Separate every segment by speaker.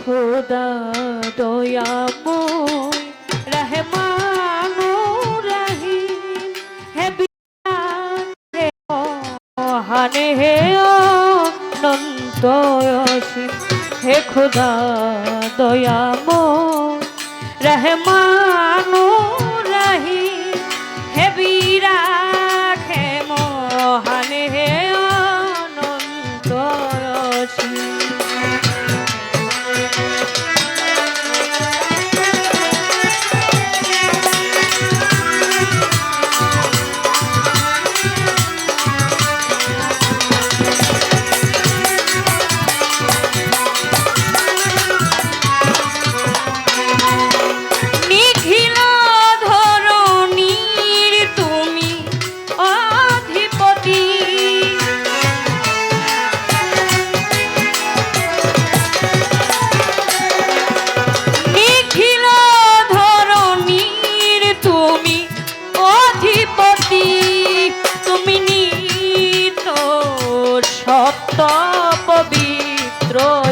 Speaker 1: খোদা দয়াময় রহমানো রহিম। হে বিরাট হে মহান হে অনন্ত অসীম। হে খোদা দয়াময় রহমানো সত্য পবিত্রয়তী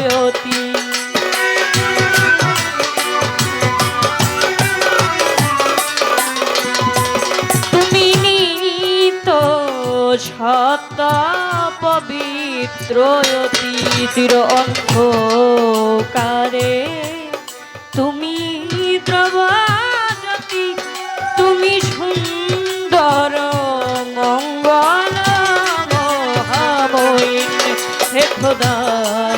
Speaker 1: তুমি নিত সত পবিত্র চির অন্ধকারে খোদা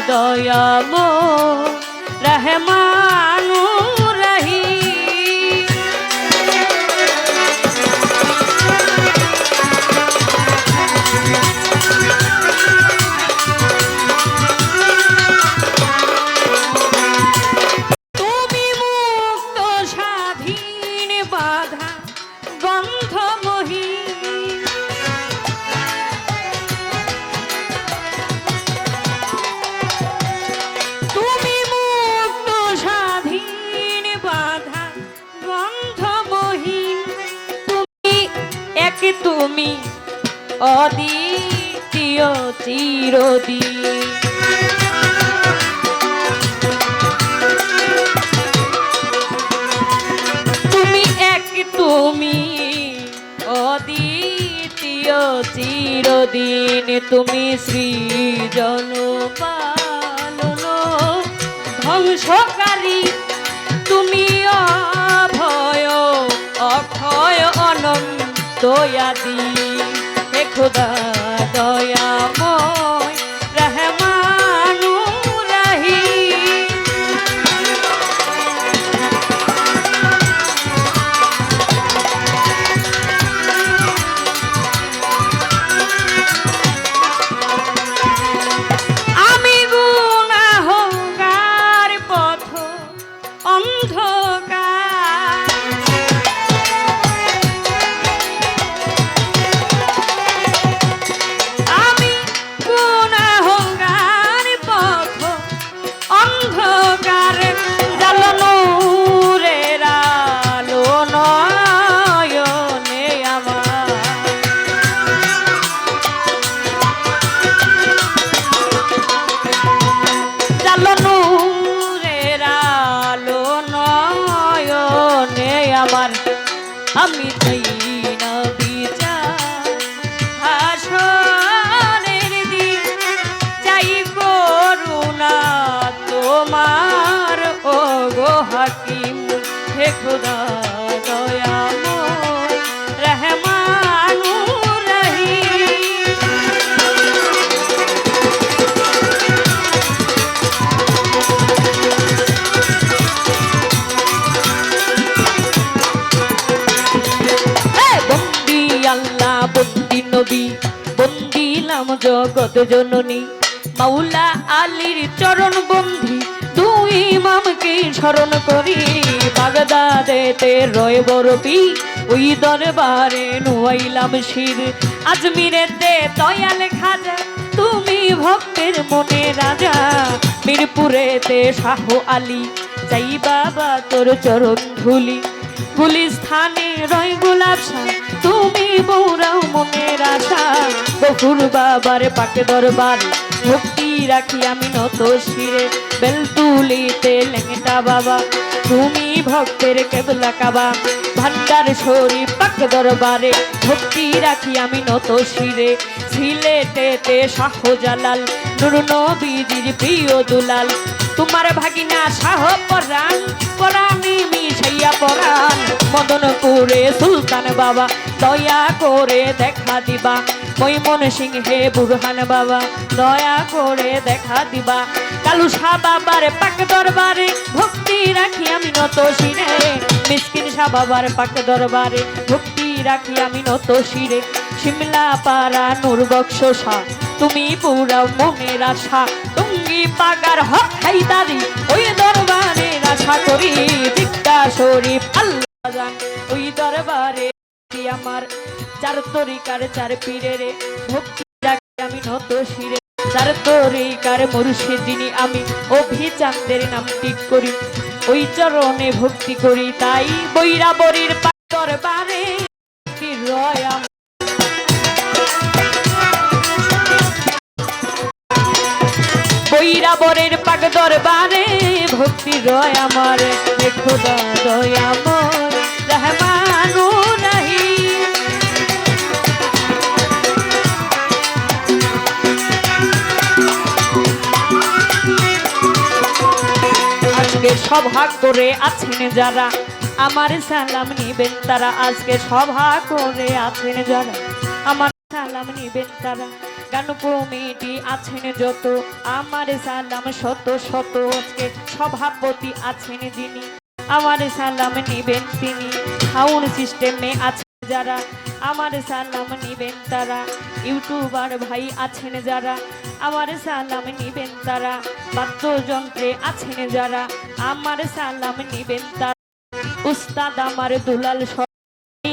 Speaker 1: দয়াম রহমানু এক তুমি অদ্বিতীয় চিরদিন। তুমি এক, তুমি অদ্বিতীয় চিরদিন। তুমি সৃজন পালন, ধ্বংসকারী। তুমি অভয় অনন্ত দি খোদা। নয়নে আমার, আমি চাই না বিচার হাসনের দিন চাই করুণা তোমার ও গো হাকিম হে খোদা। জগৎ জননী। মাওলা আলীর চরণ বন্ধি, দুই মামকে স্মরণ করি। বাগদাদেতে রয় বরবি ওই দরবারে নুয়াইলাম শির। আজমিরেতে দয়াল খাজা, তুমি ভক্তের মনে রাজা। মিরপুরেতে শাহ আলী চাই বাবা তোর চরণ ধুলি। গুলিস্থানে রয় গোলাপ তুমি বৌরাও মনের আশা। গফুর বাবার পাকে দরবার ভক্তি রাখি আমি নত শিরে। বেলতুলিতে লেঙ্গটা বাবা, তুমি ভক্তের কেবলা কাবা। ভান্ডার শরী পাক দরবারে ভক্তি রাখি আমি নত শিরে। সিলেটেতে শাহজালাল, নুর নবীজির প্রিয় দুলাল। তোমার ভাগিনা শাহ পরাণ, পরাণে মিশাইয়া পরাণ মদনপুরে সুলতান বাবা, দয়া করে দেখা দিবা। মৈমন সিংহে বুরহান বাবা, দয়া করে দেখা দিবা। কালু শাহ বাবার পাক দরবারে, ভক্তি রাখি আমি নত শিরে। মিসকিন শাহ বাবার পাক দরবারে, ভক্তি রাখি আমি নত শিরে। শিমলা পাড়া নূর বক্স শাহ তুমি পুরা মনের আশা। টুঙ্গি পাগার হক হাইদারি ওই দরবারে আশা করি বিদ্যা শরীফ। আল্লাহ জান, ওই দরবারে আমার? চার তরিকার চার পীরের ভক্তি আমি নত শিরে। চার তরিকার মুর্শিদিনী আমি অভিচান্দের নাম ঠিক করি। ওই চরণে ভক্তি করি, তাই বৈরাবরীর দরবারে রয় আমার বৈরাবরের পাক দরবারে, ভক্তি রয় আমার দেখো দয়াময় রহমানু নাহি। আজকে সভা করে আছেন যারা, আমার সালাম নিবেন তারা। আজকে সভা করে আছেন যারা, আমার সালাম নিবেন তারা। গান কমিটি আছেন যত, আমার সালাম শত শত। আজকে সভাপতি আছেন যিনি, আমার সালাম নিবেন তিনি। সাউন্ড সিস্টেমে আছেন যারা, আমার সালাম নিবেন তারা। ইউটিউবার ভাই আছেন যারা, আমার সালাম নিবেন তারা। বাদ্যযন্ত্রে আছেন যারা, আমার সালাম নিবেন তারা। উস্তাদ আমার দুলাল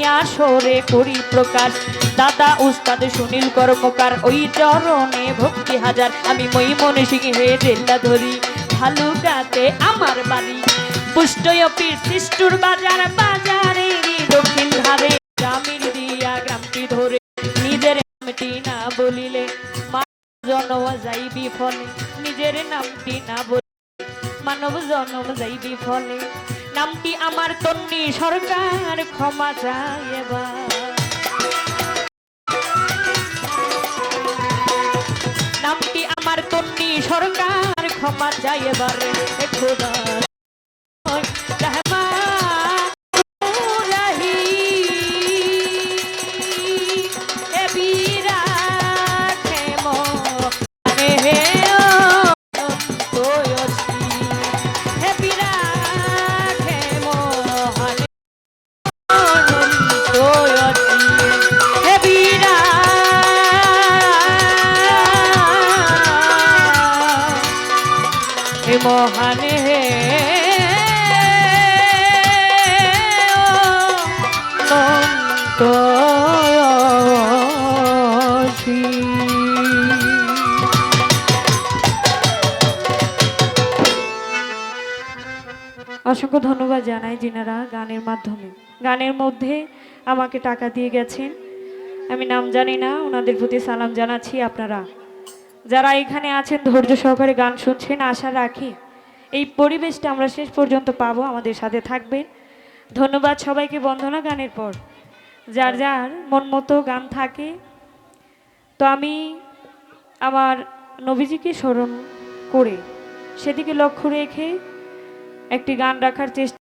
Speaker 1: আসরে করি প্রকাশ। দাদা, উস্তাদ, সুনীল, কর্মকার, ওই চরণে ভক্তি হাজার। আমি মই মনে সিংহে জেলা ধরি। ভালুকাতে আমার বাড়ি। বাজার, বাজারে দক্ষিণ ধারে। দিয়া গ্রামটি ধরে, নিজের নামটি না বলিলে জন্ম যাইবি ফলে নিজের নামটি না বলি মানব জন্ম যাইবি ফলে নামটি আমার তন্নি সরকার ক্ষমা চাইবা এবার। নামটি আমার তন্নি সরকার ক্ষমা চাইবার এবার। মহানে হে। অসংখ্য ধন্যবাদ জানাই যিনারা গানের মাধ্যমে। গানের মধ্যে আমাকে টাকা দিয়ে গেছেন। আমি নাম জানি না, ওনাদের প্রতি সালাম জানাচ্ছি আপনারা। যারা এখানে আছেন, ধৈর্য সহকারে গান শুনছেন, আশা রাখি এই পরিবেশটা আমরা শেষ পর্যন্ত পাবো। আমাদের সাথে থাকবেন। ধন্যবাদ সবাইকে বন্ধনা গানের পর। যার যার মন মতো গান থাকে। তো আমি আমার নবীজিকে স্মরণ করে সেদিকে লক্ষ্য রেখে একটি গান রাখার চেষ্টা